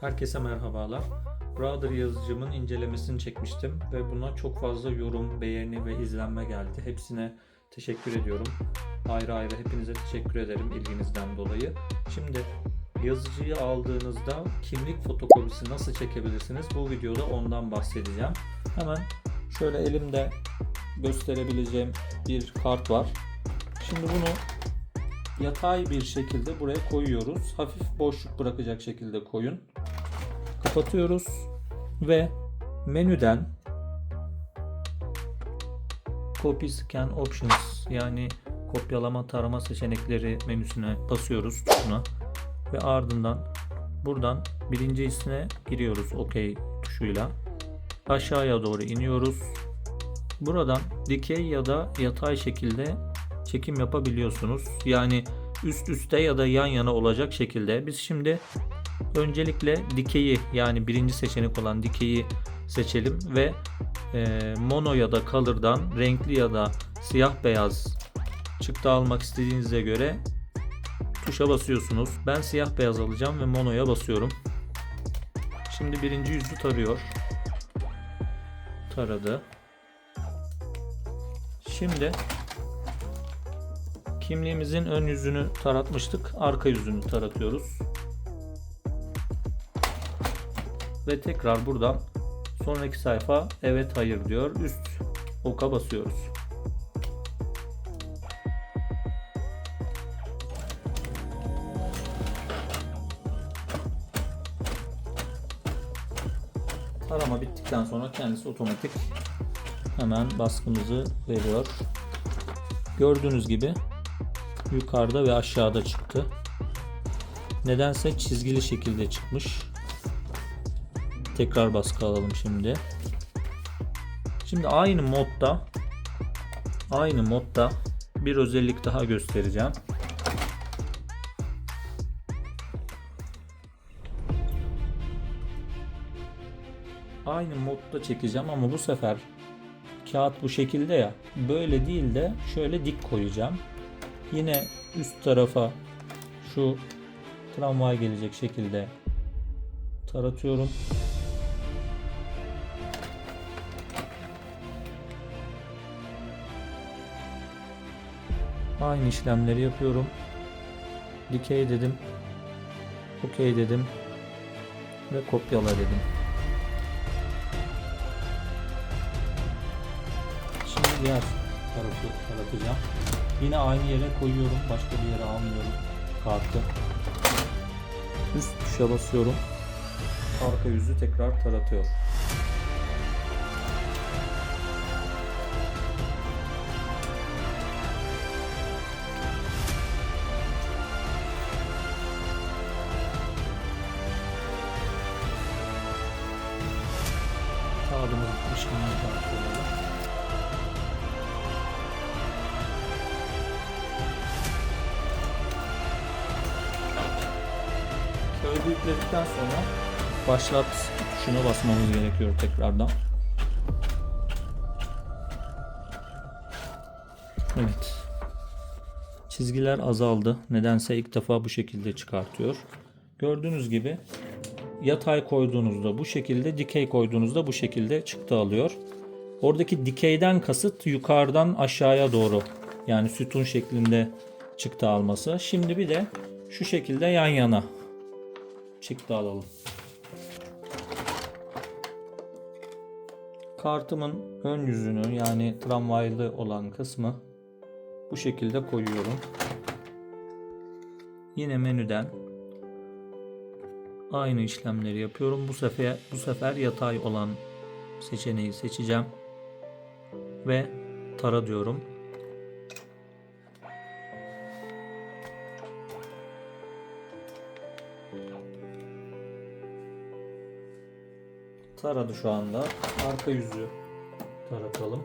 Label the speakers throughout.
Speaker 1: Herkese merhabalar. Brother yazıcımın incelemesini çekmiştim ve buna çok fazla yorum, beğeni ve izlenme geldi. Hepsine teşekkür ediyorum. Ayrı ayrı hepinize teşekkür ederim ilginizden dolayı. Şimdi yazıcıyı aldığınızda kimlik fotokopisi nasıl çekebilirsiniz? Bu videoda ondan bahsedeceğim. Hemen şöyle elimde gösterebileceğim bir kart var. Şimdi bunu yatay bir şekilde buraya koyuyoruz. Hafif boşluk bırakacak şekilde koyun. Kapatıyoruz ve menüden Copy Scan Options yani kopyalama tarama seçenekleri menüsüne basıyoruz tuşuna ve ardından buradan birincisine giriyoruz OK tuşuyla. Aşağıya doğru iniyoruz. Buradan dikey ya da yatay şekilde çekim yapabiliyorsunuz. Yani üst üste ya da yan yana olacak şekilde. Biz şimdi öncelikle dikeyi yani birinci seçenek olan dikeyi seçelim ve e, mono ya da color'dan renkli ya da siyah beyaz çıktı almak istediğinize göre tuşa basıyorsunuz. Ben siyah beyaz alacağım ve monoya basıyorum. Şimdi birinci yüzü tarıyor. Taradı. Şimdi kimliğimizin ön yüzünü taratmıştık. Arka yüzünü taratıyoruz. Ve tekrar buradan sonraki sayfa evet hayır diyor. Üst oka basıyoruz. Tarama bittikten sonra kendisi otomatik hemen baskımızı veriyor. Gördüğünüz gibi yukarıda ve aşağıda çıktı. Nedense çizgili şekilde çıkmış. Tekrar baskı alalım şimdi. Şimdi aynı modda aynı modda bir özellik daha göstereceğim. Aynı modda çekeceğim ama bu sefer kağıt bu şekilde ya böyle değil de şöyle dik koyacağım. Yine üst tarafa şu tramvay gelecek şekilde taratıyorum. Aynı işlemleri yapıyorum. Dikey dedim. OK dedim. Ve kopyala dedim. Şimdi diğer tarafı taratacağım. Yine aynı yere koyuyorum. Başka bir yere almıyorum kartı. Üst tuşa basıyorum. Arka yüzü tekrar taratıyor. Kağıdı yükledikten sonra başlat tuşuna basmamız gerekiyor tekrardan. Evet. Çizgiler azaldı. Nedense ilk defa bu şekilde çıkartıyor. Gördüğünüz gibi yatay koyduğunuzda bu şekilde, dikey koyduğunuzda bu şekilde çıktı alıyor. Oradaki dikeyden kasıt yukarıdan aşağıya doğru yani sütun şeklinde çıktı alması. Şimdi bir de şu şekilde yan yana çıktı alalım. Kartımın ön yüzünü yani tramvaylı olan kısmı bu şekilde koyuyorum. Yine menüden aynı işlemleri yapıyorum. Bu sefer bu sefer yatay olan seçeneği seçeceğim ve tara diyorum. Taradı şu anda. Arka yüzü taratalım.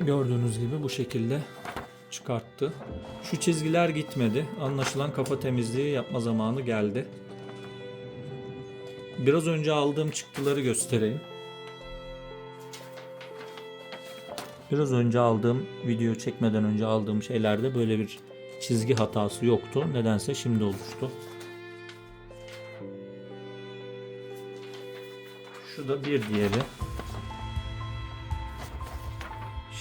Speaker 1: Gördüğünüz gibi bu şekilde çıkarttı. Şu çizgiler gitmedi. Anlaşılan kafa temizliği yapma zamanı geldi. Biraz önce aldığım çıktıları göstereyim. Biraz önce aldığım video çekmeden önce aldığım şeylerde böyle bir çizgi hatası yoktu. Nedense şimdi oluştu. Şu da bir diğeri.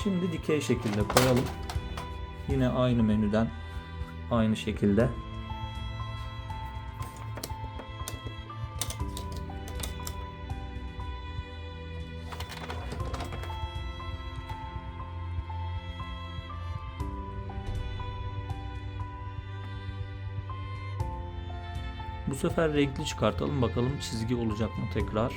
Speaker 1: Şimdi dikey şekilde koyalım. Yine aynı menüden aynı şekilde. Bu sefer renkli çıkartalım bakalım çizgi olacak mı tekrar.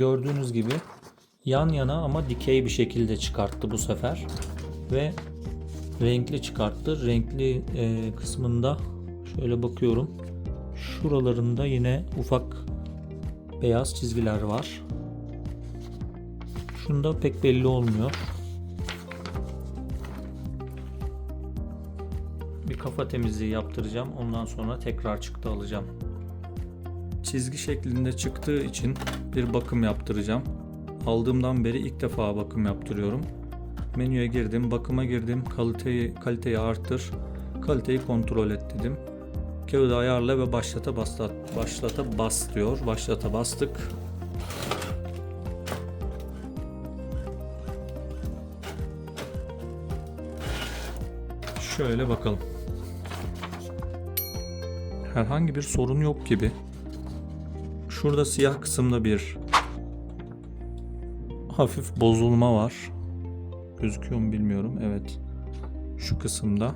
Speaker 1: Gördüğünüz gibi yan yana ama dikey bir şekilde çıkarttı bu sefer ve renkli çıkarttı. Renkli e, kısmında şöyle bakıyorum. Şuralarında yine ufak beyaz çizgiler var. Şunda pek belli olmuyor. Bir kafa temizliği yaptıracağım. Ondan sonra tekrar çıktı alacağım. Çizgi şeklinde çıktığı için bir bakım yaptıracağım. Aldığımdan beri ilk defa bakım yaptırıyorum. Menüye girdim, bakıma girdim, kaliteyi kaliteyi arttır, kaliteyi kontrol et dedim. Kağıdı ayarla ve başlata baslat, başlata bas diyor. Başlata bastık. Şöyle bakalım. Herhangi bir sorun yok gibi. Şurada siyah kısımda bir hafif bozulma var. Gözüküyor mu bilmiyorum. Evet. Şu kısımda.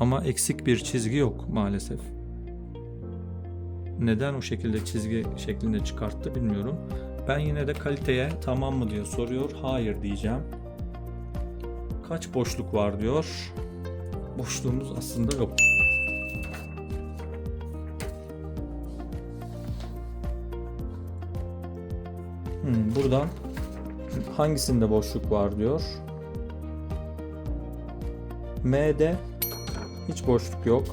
Speaker 1: Ama eksik bir çizgi yok maalesef. Neden o şekilde çizgi şeklinde çıkarttı bilmiyorum. Ben yine de kaliteye tamam mı diye soruyor. Hayır diyeceğim. Kaç boşluk var diyor. Boşluğumuz aslında yok. Hmm, buradan hangisinde boşluk var diyor. M'de hiç boşluk yok.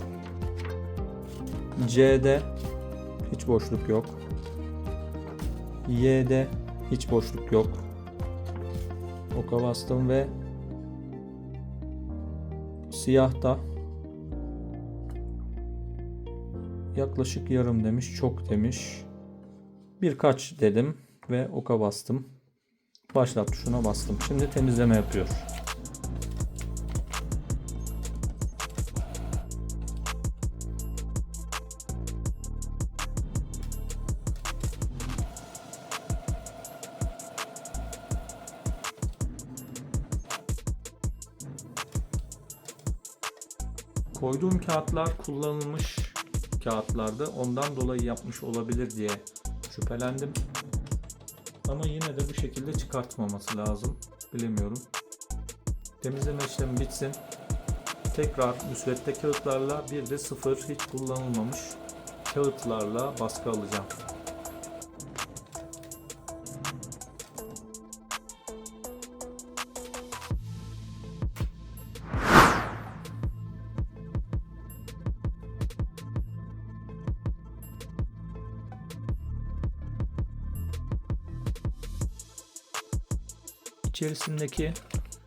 Speaker 1: C'de hiç boşluk yok. Y'de hiç boşluk yok. Oka bastım ve siyahta yaklaşık yarım demiş, çok demiş. Birkaç dedim ve oka bastım. Başlat tuşuna bastım. Şimdi temizleme yapıyor. Koyduğum kağıtlar kullanılmış kağıtlardı. Ondan dolayı yapmış olabilir diye şüphelendim. Ama yine de bu şekilde çıkartmaması lazım. Bilemiyorum. Temizleme işlemi bitsin. Tekrar müsvedde kağıtlarla bir de sıfır hiç kullanılmamış kağıtlarla baskı alacağım. İçerisindeki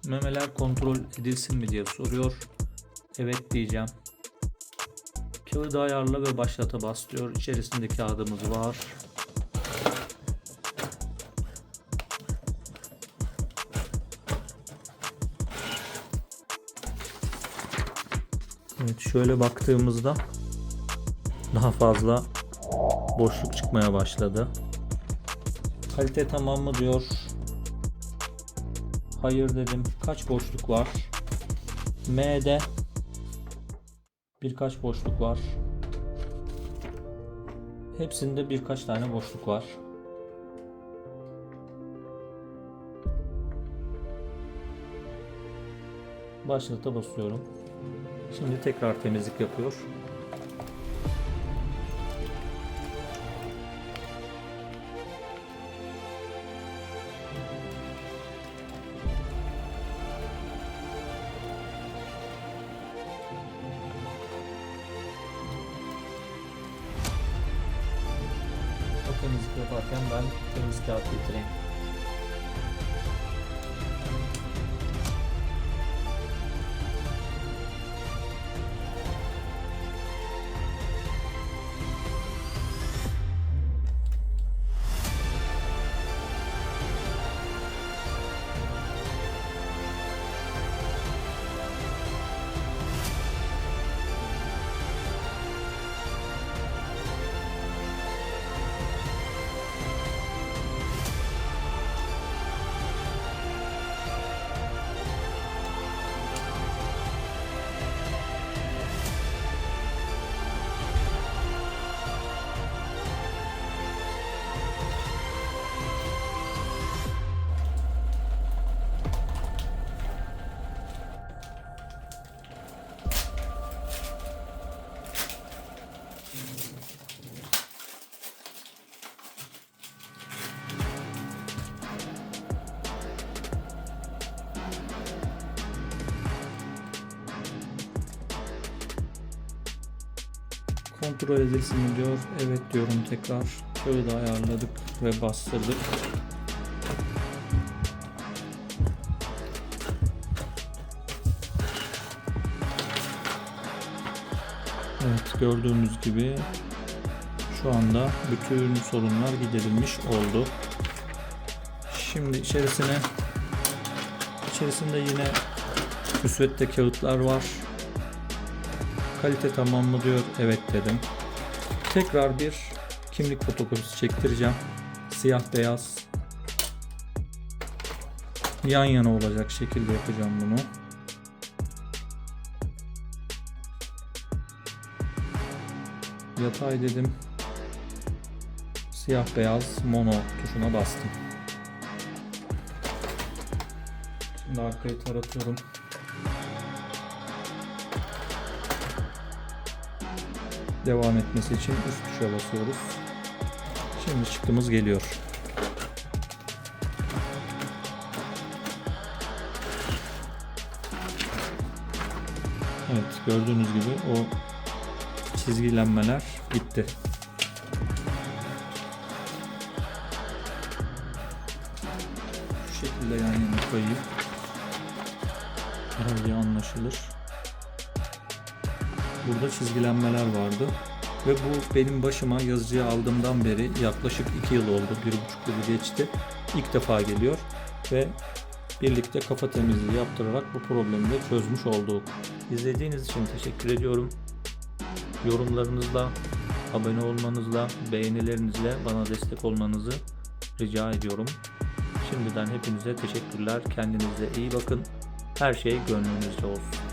Speaker 1: memeler kontrol edilsin mi diye soruyor. Evet diyeceğim. Kağıdı ayarla ve başlata bas diyor. İçerisinde kağıdımız var. Evet şöyle baktığımızda daha fazla boşluk çıkmaya başladı. Kalite tamam mı diyor. Hayır dedim. Kaç boşluk var? M'de birkaç boşluk var. Hepsinde birkaç tane boşluk var. Başlata basıyorum. Şimdi tekrar temizlik yapıyor. Yaparken ben temiz kağıt getireyim. Kontrol edilsin diyor. Evet diyorum tekrar. Şöyle de ayarladık ve bastırdık. Evet gördüğünüz gibi şu anda bütün sorunlar giderilmiş oldu. Şimdi içerisine içerisinde yine müsvedde kağıtlar var. Kalite tamam mı diyor. Evet dedim. Tekrar bir kimlik fotokopisi çektireceğim. Siyah beyaz. Yan yana olacak şekilde yapacağım bunu. Yatay dedim. Siyah beyaz mono tuşuna bastım. Şimdi arkayı taratıyorum. Devam etmesi için üst tuşa basıyoruz. Şimdi çıktığımız geliyor. Evet gördüğünüz gibi o çizgilenmeler gitti. Şu şekilde yan yana koyayım. Daha anlaşılır burada çizgilenmeler vardı. Ve bu benim başıma yazıcıyı aldığımdan beri yaklaşık 2 yıl oldu. 1,5 yılı geçti. İlk defa geliyor. Ve birlikte kafa temizliği yaptırarak bu problemi de çözmüş olduk. İzlediğiniz için teşekkür ediyorum. Yorumlarınızla, abone olmanızla, beğenilerinizle bana destek olmanızı rica ediyorum. Şimdiden hepinize teşekkürler. Kendinize iyi bakın. Her şey gönlünüzce olsun.